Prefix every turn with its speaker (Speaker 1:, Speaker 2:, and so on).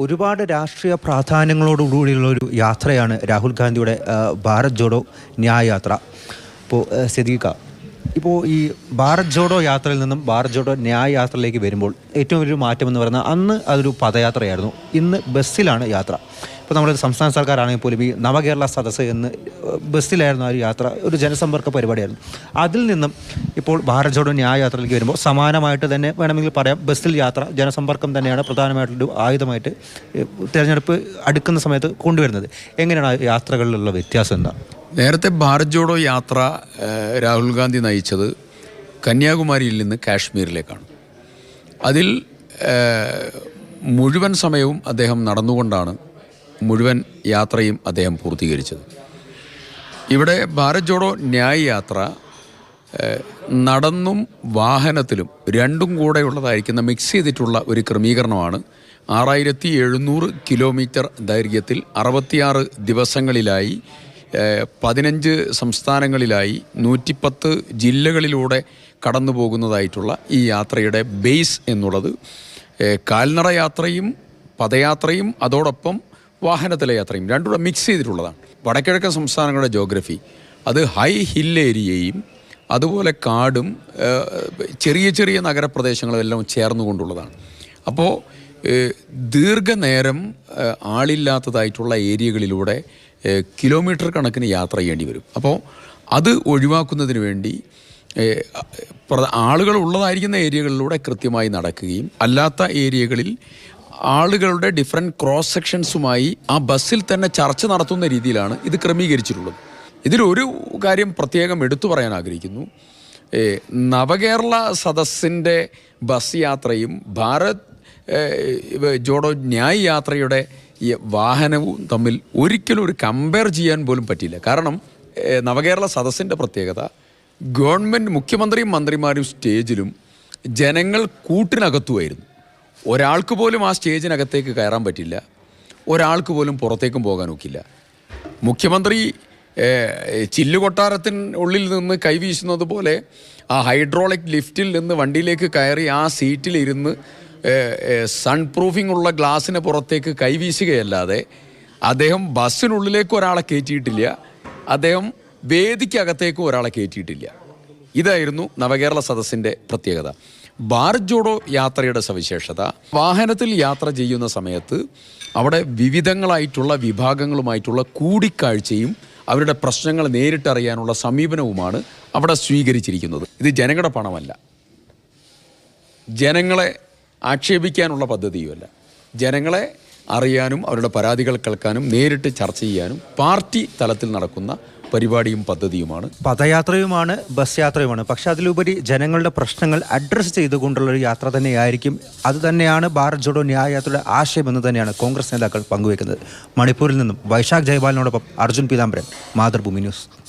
Speaker 1: ഒരുപാട് രാഷ്ട്രീയ പ്രാധാന്യങ്ങളോടുകൂടിയുള്ള ഒരു യാത്രയാണ് രാഹുൽ ഗാന്ധിയുടെ ഭാരത് ജോഡോ ന്യായ യാത്ര ഇപ്പോൾ ഇപ്പോൾ ഈ ഭാരത് ജോഡോ യാത്രയിൽ നിന്നും ഭാരത് ജോഡോ ന്യായ യാത്രയിലേക്ക് വരുമ്പോൾ ഏറ്റവും വലിയൊരു മാറ്റം എന്ന് പറയുന്നത് അന്ന് അതൊരു പദയാത്രയായിരുന്നു. ഇന്ന് ബസ്സിലാണ് യാത്ര. ഇപ്പോൾ നമ്മൾ സംസ്ഥാന സർക്കാരാണെങ്കിൽ പോലും ഈ നവകേരള സദസ്സ് എന്ന് ബസ്സിലായിരുന്നു ആ ഒരു യാത്ര ഒരു ജനസമ്പർക്ക പരിപാടിയായിരുന്നു. അതിൽ നിന്നും ഇപ്പോൾ ഭാരത് ജോഡോ ന്യായ യാത്രയിലേക്ക് വരുമ്പോൾ സമാനമായിട്ട് തന്നെ വേണമെങ്കിൽ പറയാം ബസ്സിൽ യാത്ര ജനസമ്പർക്കം തന്നെയാണ് പ്രധാനമായിട്ടൊരു ആയുധമായിട്ട് തിരഞ്ഞെടുപ്പ് അടുക്കുന്ന സമയത്ത് കൊണ്ടുവരുന്നത്. എങ്ങനെയാണ് യാത്രകളിലുള്ള വ്യത്യാസം എന്താ?
Speaker 2: നേരത്തെ ഭാരത് ജോഡോ യാത്ര രാഹുൽ ഗാന്ധി നയിച്ചത് കന്യാകുമാരിയിൽ നിന്ന് കാശ്മീരിലേക്കാണ്. അതിൽ മുഴുവൻ സമയവും അദ്ദേഹം നടന്നുകൊണ്ടാണ് മുഴുവൻ യാത്രയും അദ്ദേഹം പൂർത്തീകരിച്ചത്. ഇവിടെ ഭാരത് ജോഡോ ന്യായ് യാത്ര നടന്നും വാഹനത്തിലും രണ്ടും കൂടെ ഉള്ളതായിരിക്കുന്ന മിക്സ് ചെയ്തിട്ടുള്ള ഒരു ക്രമീകരണമാണ് ആറായിരത്തി എഴുന്നൂറ് കിലോമീറ്റർ ദൈർഘ്യത്തിൽ അറുപത്തിയാറ് ദിവസങ്ങളിലായി പതിനഞ്ച് സംസ്ഥാനങ്ങളിലായി നൂറ്റിപ്പത്ത് ജില്ലകളിലൂടെ കടന്നു പോകുന്നതായിട്ടുള്ള ഈ യാത്രയുടെ ബേസ് എന്നുള്ളത് കാൽനട യാത്രയും പദയാത്രയും അതോടൊപ്പം വാഹനത്തിലെ യാത്രയും രണ്ടുകൂടെ മിക്സ് ചെയ്തിട്ടുള്ളതാണ്. വടക്കിഴക്കൻ സംസ്ഥാനങ്ങളുടെ ജോഗ്രഫി അത് ഹൈ ഹിൽ ഏരിയയും അതുപോലെ കാടും ചെറിയ ചെറിയ നഗരപ്രദേശങ്ങളും എല്ലാം ചേർന്നുകൊണ്ടുള്ളതാണ് അപ്പോൾ ദീർഘനേരം ആളില്ലാത്തതായിട്ടുള്ള ഏരിയകളിലൂടെ കിലോമീറ്റർ കണക്കിന് യാത്ര ചെയ്യേണ്ടി വരും. അപ്പോൾ അത് ഒഴിവാക്കുന്നതിന് വേണ്ടി ആളുകൾ ഉള്ളതായിരിക്കുന്ന ഏരിയകളിലൂടെ കൃത്യമായി നടക്കുകയും അല്ലാത്ത ഏരിയകളിൽ ആളുകളുടെ ഡിഫറെന്റ് ക്രോസ് സെക്ഷൻസുമായി ആ ബസ്സിൽ തന്നെ ചർച്ച നടത്തുന്ന രീതിയിലാണ് ഇത് ക്രമീകരിച്ചിട്ടുള്ളത്. ഇതിലൊരു കാര്യം പ്രത്യേകം എടുത്തു പറയാൻ ആഗ്രഹിക്കുന്നു. നവകേരള സദസ്സിന്റെ ബസ് യാത്രയും ഭാരത് ജോഡോ ന്യായ് യാത്രയുടെ ഈ വാഹനവും തമ്മിൽ ഒരിക്കലും ഒരു കമ്പയർ ചെയ്യാൻ പോലും പറ്റില്ല കാരണം നവകേരള സദസ്സിന്റെ പ്രത്യേകത ഗവൺമെന്റ് മുഖ്യമന്ത്രിയും മന്ത്രിമാരും സ്റ്റേജിലും ജനങ്ങൾ കൂട്ടിനകത്തുമായിരുന്നു. ഒരാൾക്ക് പോലും ആ സ്റ്റേജിനകത്തേക്ക് കയറാൻ പറ്റില്ല ഒരാൾക്ക് പോലും പുറത്തേക്കും പോകാൻ ഒക്കില്ല മുഖ്യമന്ത്രി ചില്ലുകൊട്ടാരത്തിന് ഉള്ളിൽ നിന്ന് കൈവീശുന്നത് പോലെ ആ ഹൈഡ്രോളിക് ലിഫ്റ്റിൽ നിന്ന് വണ്ടിയിലേക്ക് കയറി ആ സീറ്റിലിരുന്ന് സൺ പ്രൂഫിംഗ് ഉള്ള ഗ്ലാസ്സിന് പുറത്തേക്ക് കൈവീശുകയല്ലാതെ അദ്ദേഹം ബസ്സിനുള്ളിലേക്ക് ഒരാളെ കയറ്റിയിട്ടില്ല അദ്ദേഹം വേദിക്കകത്തേക്കും ഒരാളെ കയറ്റിയിട്ടില്ല ഇതായിരുന്നു നവകേരള സദസ്സിന്റെ പ്രത്യേകത. ബാർജോഡോ ജോഡോ യാത്രയുടെ സവിശേഷത. വാഹനത്തിൽ യാത്ര ചെയ്യുന്ന സമയത്ത് അവിടെ വിവിധങ്ങളായിട്ടുള്ള വിഭാഗങ്ങളുമായിട്ടുള്ള കൂടിക്കാഴ്ചയും അവരുടെ പ്രശ്നങ്ങൾ നേരിട്ടറിയാനുള്ള സമീപനവുമാണ് അവിടെ സ്വീകരിച്ചിരിക്കുന്നത്. ഇത് ജനങ്ങളുടെ പണമല്ല. ജനങ്ങളെ ആക്ഷേപിക്കാനുള്ള പദ്ധതിയുമല്ല. ജനങ്ങളെ അറിയാനും അവരുടെ പരാതികൾ കേൾക്കാനും നേരിട്ട് ചർച്ച ചെയ്യാനും പാർട്ടി തലത്തിൽ നടക്കുന്ന പരിപാടിയും പദ്ധതിയുമാണ്.
Speaker 1: പദയാത്രയുമാണ് ബസ് യാത്രയുമാണ്. പക്ഷെ അതിലുപരി ജനങ്ങളുടെ പ്രശ്നങ്ങൾ അഡ്രസ്സ് ചെയ്തുകൊണ്ടുള്ള ഒരു യാത്ര തന്നെയായിരിക്കും. അത് തന്നെയാണ് ഭാരത് ജോഡോ ന്യായ യാത്രയുടെ ആശയം എന്ന് തന്നെയാണ് കോൺഗ്രസ് നേതാക്കൾ പങ്കുവെക്കുന്നത്. മണിപ്പൂരിൽ നിന്നും വൈശാഖ് ജയ്പാലിനോടൊപ്പം അർജുൻ പീതാംബരൻ മാതൃഭൂമി ന്യൂസ്.